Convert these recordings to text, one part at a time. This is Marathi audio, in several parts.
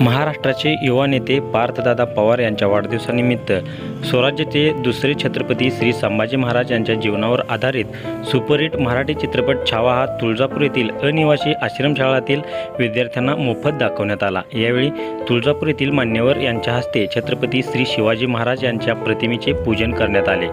महाराष्ट्राचे युवा नेते पार्थदादा पवार यांच्या वाढदिवसानिमित्त स्वराज्याचे दुसरे छत्रपती श्री संभाजी महाराज यांच्या जीवनावर आधारित सुपरहिट मराठी चित्रपट छावा हा तुळजापूर येथील अनिवासी आश्रमशाळातील विद्यार्थ्यांना मोफत दाखवण्यात आला. यावेळी तुळजापूर येथील मान्यवर यांच्या हस्ते छत्रपती श्री शिवाजी महाराज यांच्या प्रतिमेचे पूजन करण्यात आले.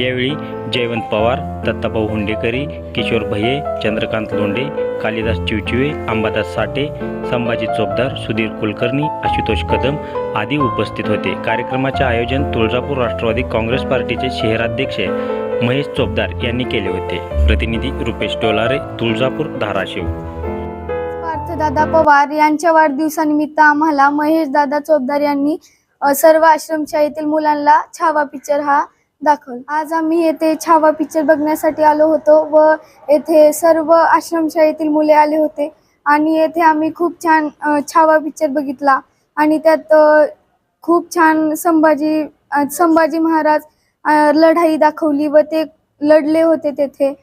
यावेळी जयवंत पवार दत्ताभाऊ हुंडेकरी किशोर भये चंद्रकांत लोंडे कालिदास चिवचिवे अंबादास साठे संभाजी चोपदार सुधीर कुलकर्णी आशुतोष कदम आदी उपस्थित होते. कार्यक्रमाचे आयोजन तुळजापूर राष्ट्रवादी काँग्रेस पार्टीचे शहराध्यक्ष महेश चोपदार यांनी केले होते. प्रतिनिधी रुपेश डोलारे तुळजापूर धाराशिव. दादा पवार यांच्या वाढदिवसानिमित्त आम्हाला महेश दादा चोपदार यांनी सर्व आश्रमशाळेतील मुलांना छावा पिक्चर हा दाखल. आज आम्ही येथे छावा पिक्चर बघण्यासाठी आलो होतो व येथे सर्व आश्रमशाळेतील मुले आले होते आणि येथे आम्ही खूप छान छावा पिक्चर बघितला आणि त्यात खूप छान संभाजी संभाजी महाराज लढाई दाखवली व ते लढले होते तेथे.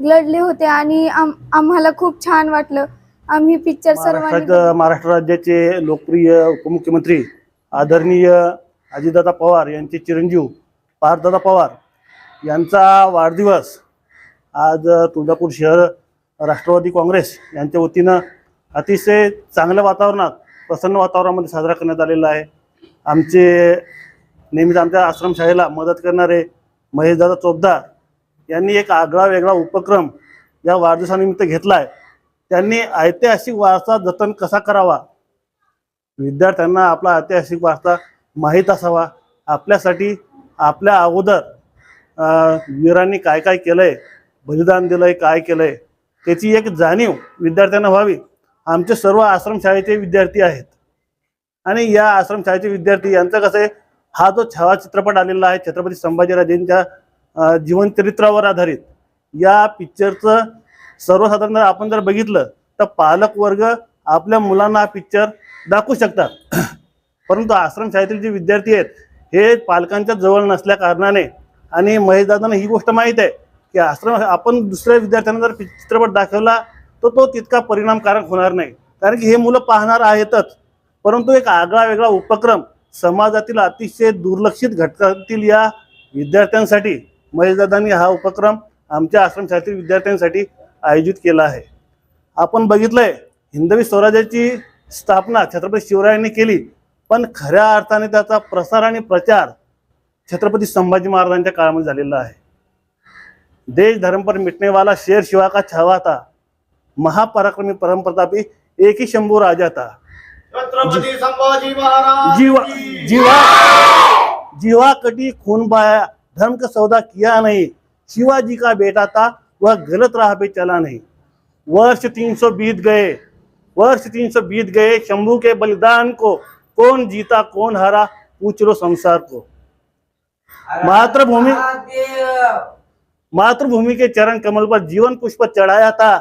लढले होते आणि आम आम्हाला खूप छान वाटलं. आम्ही पिक्चर सर्वांनी महाराष्ट्र राज्याचे लोकप्रिय उपमुख्यमंत्री आदरणीय अजितदादा पवार यांचे चिरंजीव पार्थदादा पवार यांचा वाढदिवस आज तुळजापूर शहर राष्ट्रवादी काँग्रेस यांच्या वतीनं अतिशय चांगल्या वातावरणात प्रसन्न वातावरणामध्ये साजरा करण्यात आलेला आहे. आमचे नेहमीच आमच्या आश्रमशाळेला मदत करणारे महेशदादा चोपदार यांनी एक आगळा वेगळा उपक्रम या वाढदिवसानिमित्त घेतला आहे त्यांनी ऐतिहासिक वारसा जतन कसा करावा? विद्यार्थ्यांना आपला ऐतिहासिक वारसा माहीत असावा. आपल्यासाठी आपल्या अगोदर वीरांनी काय काय केलंय बलिदान दिलंय काय केलंय त्याची एक जाणीव विद्यार्थ्यांना व्हावी. आमचे सर्व आश्रमशाळेचे विद्यार्थी आहेत. आणि या आश्रमशाळेचे विद्यार्थी यांचं कसं आहे हा जो छावा चित्रपट आलेला आहे छत्रपती संभाजीराजेंच्या जीवनचरित्रावर आधारित या पिक्चरचं सर्वसाधारण आपण जर बघितलं तर पालक वर्ग आपल्या मुलांना हा पिक्चर दाखवू शकतात. परंतु आश्रमशाळेतील जे विद्यार्थी आहेत हे पालकांच्या जवळ नसल्या कारणाने आणि महेशदादांना ही गोष्ट माहीत आहे की आश्रम आपण दुसऱ्या विद्यार्थ्यांना जर चित्रपट दाखवला तर तो तितका परिणामकारक होणार नाही. कारण की हे मुलं पाहणार आहेतच. परंतु एक आगळा वेगळा उपक्रम समाजातील अतिशय दुर्लक्षित घटकातील या विद्यार्थ्यांसाठी महेशदादांनी हा उपक्रम आमच्या आश्रमशाळेतील विद्यार्थ्यांसाठी आयोजित केला आहे. आपण बघितलंय हिंदवी स्वराज्याची स्थापना छत्रपती शिवरायांनी केली. पण खऱ्या अर्थाने त्याचा प्रसार आणि प्रचार छत्रपती संभाजी महाराजांच्या काळामध्ये झालेला आहे. देश धर्म पर मिटने वाला शेर शिवा का छावा था महापराक्रमी परमप्रतापी एक ही शंभू राजा था। जीवा जीवा जीवा कटी खून बाया धर्म का सौदा किया नहीं शिवाजी का बेटा था वह गलत राह पे चला नहीं। वर्ष 300 बीत गए वर्ष 300 बीत गए शंभू के बलिदान को कौन जीता कौन हारा पूछ लो संसार को। मातृभूमि मातृभूमि के चरण कमल पर जीवन पुष्प चढ़ाया था।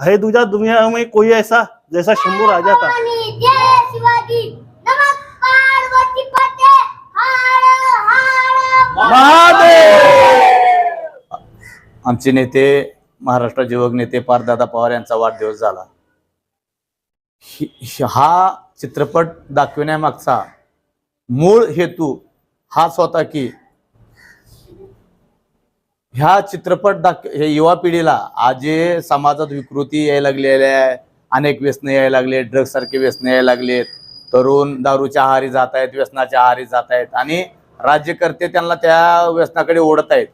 है दूजा दुनिया में कोई ऐसा जैसा शंभू राजा था? आमचे नेते महाराष्ट्र युवक नेते पारदादा पवार यांचा वाढदिवस झाला. हा चित्रपट दाखविण्यामागचा मूळ हेतू हाच होता की ह्या चित्रपट दाख हे युवा पिढीला आज जे समाजात विकृती यायला लागलेल्या आहे अनेक व्यसनं यायला लागले ड्रग्स सारखे व्यसनं यायला लागलेत तरुण दारूच्या आहारी जात आहेत व्यसनाच्या आहारी जात आहेत आणि राज्यकर्ते त्यांना त्या व्यसनाकडे ओढत आहेत.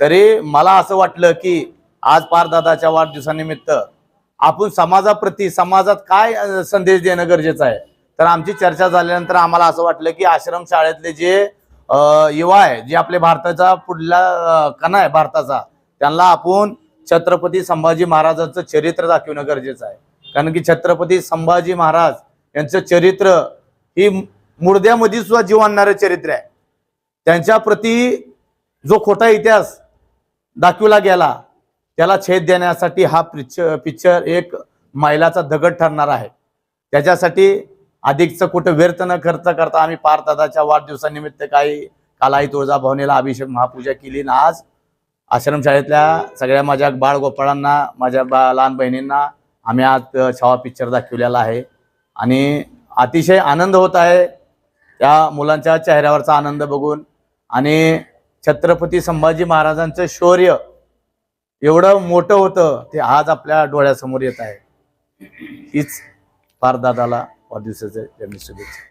तरी मला असं वाटलं की आज पारदादाच्या वाढदिवसानिमित्त आपण समाजाप्रती समाजात काय संदेश देणं गरजेचं आहे? तर आमची चर्चा झाल्यानंतर आम्हाला असं वाटलं की आश्रम शाळेतले जे युवा आहे जे आपल्या भारताचा पुढला कणा आहे भारताचा त्यांना आपण छत्रपती संभाजी महाराजांचं चरित्र दाखवणं गरजेचं आहे. कारण की छत्रपती संभाजी महाराज यांचं चरित्र ही मुर्द्यामध्ये सुद्धा जीव आणणारं चरित्र आहे. त्यांच्या प्रती जो खोटा इतिहास दाखविला गेला त्याला छेद देण्यासाठी हा पिक्चर पिक्चर एक मैलाचा दगड ठरणार आहे. त्याच्यासाठी अधिकचं कुठं व्यर्थ न खर्च करता आम्ही पारदादाच्या वाढदिवसानिमित्त काही कालाई तुळजा भवनीला अभिषेक महापूजा केली. ना आज आश्रमशाळेतल्या सगळ्या माझ्या बाळगोपाळांना माझ्या बा लहान बहिणींना आम्ही आज छावा पिक्चर दाखवलेला आहे. आणि अतिशय आनंद होत आहे त्या मुलांच्या चेहऱ्यावरचा आनंद बघून. आणि छत्रपती संभाजी महाराजांचं शौर्य एवढं मोठं होतं ते आज आपल्या डोळ्यासमोर येत आहे. हीच पारदादाला what this is administrative.